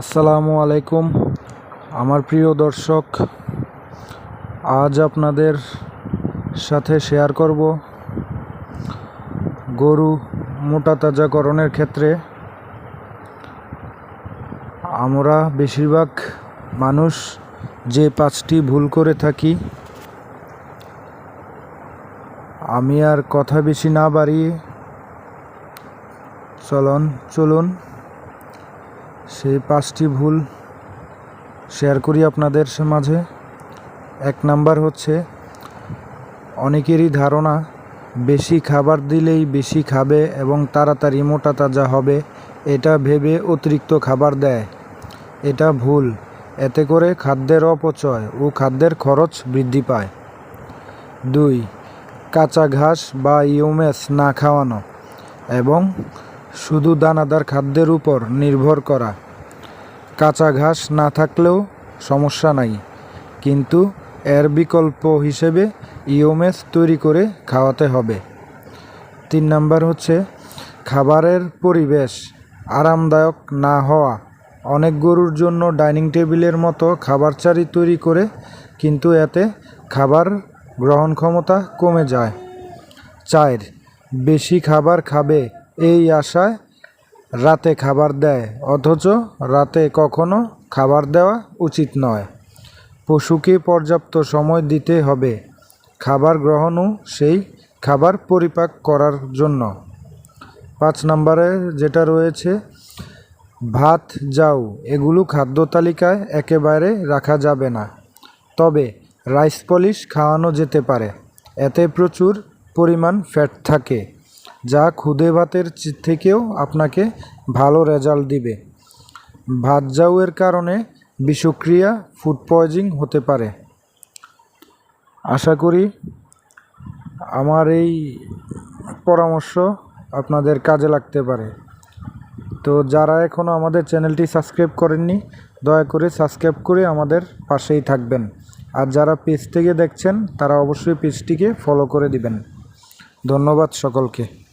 আসসালামু আলাইকুম। আমার প্রিয় দর্শক, আজ আপনাদের সাথে শেয়ার করব গরু মোটা তাজাকরণের ক্ষেত্রে। আমরা বেশিরভাগ মানুষ যে পাঁচটি ভুল করে থাকি, আমি আর কথা বেশি না বাড়িয়ে চলন, চলুন। সেই পাঁচটি ভুল শেয়ার করি আপনাদের মাঝে। এক নাম্বার হচ্ছে, অনেকেরই ধারণা, বেশি খাবার দিলেই বেশি খাবে এবং তাড়াতাড়ি মোটা তাজা হবে, এটা ভেবে অতিরিক্ত খাবার দেয়। এটা ভুল, এতে করে খাদ্যের অপচয় ও খাদ্যের খরচ বৃদ্ধি পায়। দুই, কাঁচা ঘাস বা ইউমেস না খাওয়ানো এবং শুধু দানাদার খাদ্যের উপর নির্ভর করা। কাঁচা ঘাস না থাকলেও সমস্যা নাই। কিন্তু এর বিকল্প হিসেবে ইওমেস তৈরি করে খাওয়াতে হবে। তিন নাম্বার হচ্ছে খাবারের পরিবেশ আরামদায়ক না হওয়া। অনেক গরুর জন্য ডাইনিং টেবিলের মতো খাবার চারি তৈরি করে, কিন্তু এতে খাবার গ্রহণ ক্ষমতা কমে যায়। চার, বেশি খাবার খাবে এই আশায় রাতে খাবার দেয়, অথচ রাতে কখনো খাবার দেওয়া উচিত নয়। পশুকে পর্যাপ্ত সময় দিতে হবে। খাবার গ্রহণও সেই খাবার পরিপাক করার জন্য। পাঁচ নম্বরে যেটা রয়েছে, ভাত, যাও, এগুলো খাদ্য তালিকায় একেবারে রাখা যাবে না। তবে রাইস পলিশ খাওয়ানো যেতে পারে। এতে প্রচুর পরিমাণ ফ্যাট থাকে। যা ভাতের থেকেও আপনাকে ভালো রেজাল্ট দিবে। ভাত জাউয়ের কারণে বিষক্রিয়া ফুড পয়জিং হতে পারে। আশা করি আমার এই পরামর্শ আপনাদের কাজে লাগতে পারে। তো যারা এখনও আমাদের চ্যানেলটি সাবস্ক্রাইব করেননি, দয়া করে সাবস্ক্রাইব করে আমাদের পাশেই থাকবেন। আর যারা পেজ থেকে দেখছেন, তারা অবশ্যই পেজটিকে ফলো করে দিবেন। ধন্যবাদ সকলকে।